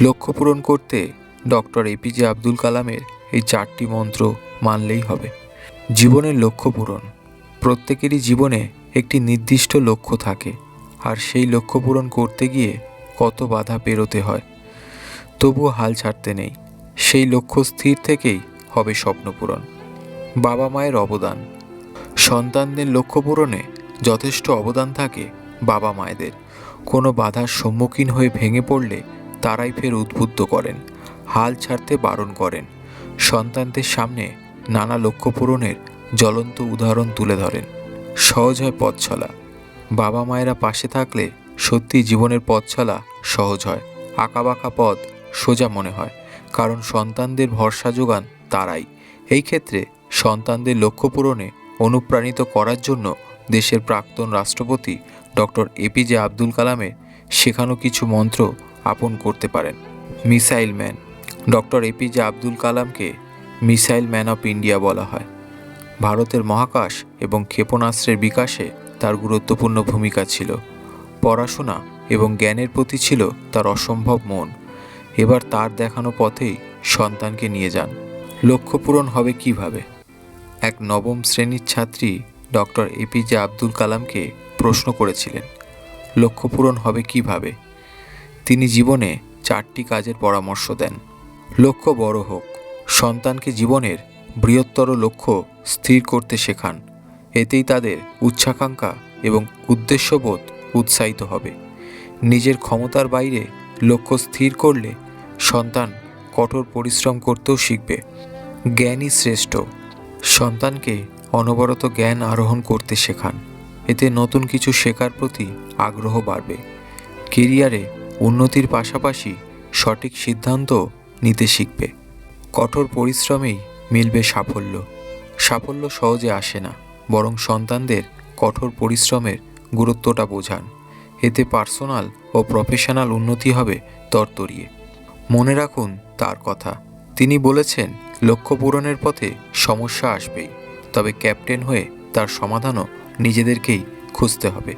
লক্ষ্য পূরণ করতে ডক্টর এপিজে আব্দুল কালামের এই চারটি মন্ত্র মানলেই হবে। জীবনের লক্ষ্য পূরণ। প্রত্যেকেরই জীবনে একটি নির্দিষ্ট লক্ষ্য থাকে, আর সেই লক্ষ্য পূরণ করতে গিয়ে কত বাধা পেরোতে হয়, তবুও হাল ছাড়তে নেই। সেই লক্ষ্য স্থির থেকেই হবে স্বপ্ন পূরণ। বাবা মায়ের অবদান। সন্তানদের লক্ষ্য পূরণে যথেষ্ট অবদান থাকে বাবা মায়েদের। কোনো বাধার সম্মুখীন হয়ে ভেঙে পড়লে তারাই ফের উদ্বুদ্ধ করেন, হাল ছাড়তে বারণ করেন। সন্তানদের সামনে নানা লক্ষ্য পূরণের জ্বলন্ত উদাহরণ তুলে ধরেন। সহজ হয় পথ চলা বাবা মায়েরা পাশে থাকলে সত্যি জীবনের পথ চলা সহজ হয়। আঁকাবাঁকা পথ সোজা মনে হয়, কারণ সন্তানদের ভরসা যোগান তারাই। এই ক্ষেত্রে সন্তানদের লক্ষ্য পূরণে অনুপ্রাণিত করার জন্য দেশের প্রাক্তন রাষ্ট্রপতি ডক্টর এপিজে আব্দুল কালামের শেখানো কিছু মন্ত্র আপন করতে পারেন। Missile man, doctor APJ Abdul কালামকে missile man of India বলা হয়। ভারতের মহাকাশ এবং ক্ষেপণাস্ত্রের বিকাশে তার গুরুত্বপূর্ণ ভূমিকা ছিল। পড়াশোনা এবং জ্ঞানের প্রতি ছিল তার অসম্ভব মন। এবার তার দেখানো পথেই সন্তানকে নিয়ে যান। লক্ষ্য পূরণ হবে কীভাবে? এক নবম শ্রেণির ছাত্রী ডক্টর এপিজে আব্দুল কালামকে প্রশ্ন করেছিলেন, লক্ষ্য পূরণ হবে কীভাবে? তিনি জীবনে চারটি কাজের পরামর্শ দেন। লক্ষ্য বড় হোক। সন্তানকে জীবনের বৃহত্তর লক্ষ্য স্থির করতে শেখান। এতেই তাদের উচ্চাকাঙ্ক্ষা এবং উদ্দেশ্যবোধ উৎসাহিত হবে। নিজের ক্ষমতার বাইরে লক্ষ্য স্থির করলে সন্তান কঠোর পরিশ্রম করতেও শিখবে। জ্ঞানই শ্রেষ্ঠ। সন্তানকে অনবরত জ্ঞান আরোহণ করতে শেখান। এতে নতুন কিছু শেখার প্রতি আগ্রহ বাড়বে। কেরিয়ারে উন্নতির পাশাপাশি সঠিক সিদ্ধান্ত নিতে শিখবে। কঠোর পরিশ্রমেই মিলবে সাফল্য। সাফল্য সহজে আসে না, বরং সন্তানদের কঠোর পরিশ্রমের গুরুত্বটা বোঝান। এতে পার্সোনাল ও প্রফেশনাল উন্নতি হবে তরতরিয়ে মনে রাখুন তার কথা। তিনি বলেছেন, লক্ষ্য পূরণের পথে সমস্যা আসবেই, তবে ক্যাপ্টেন হয়ে তার সমাধানও নিজেদেরকেই খুঁজতে হবে।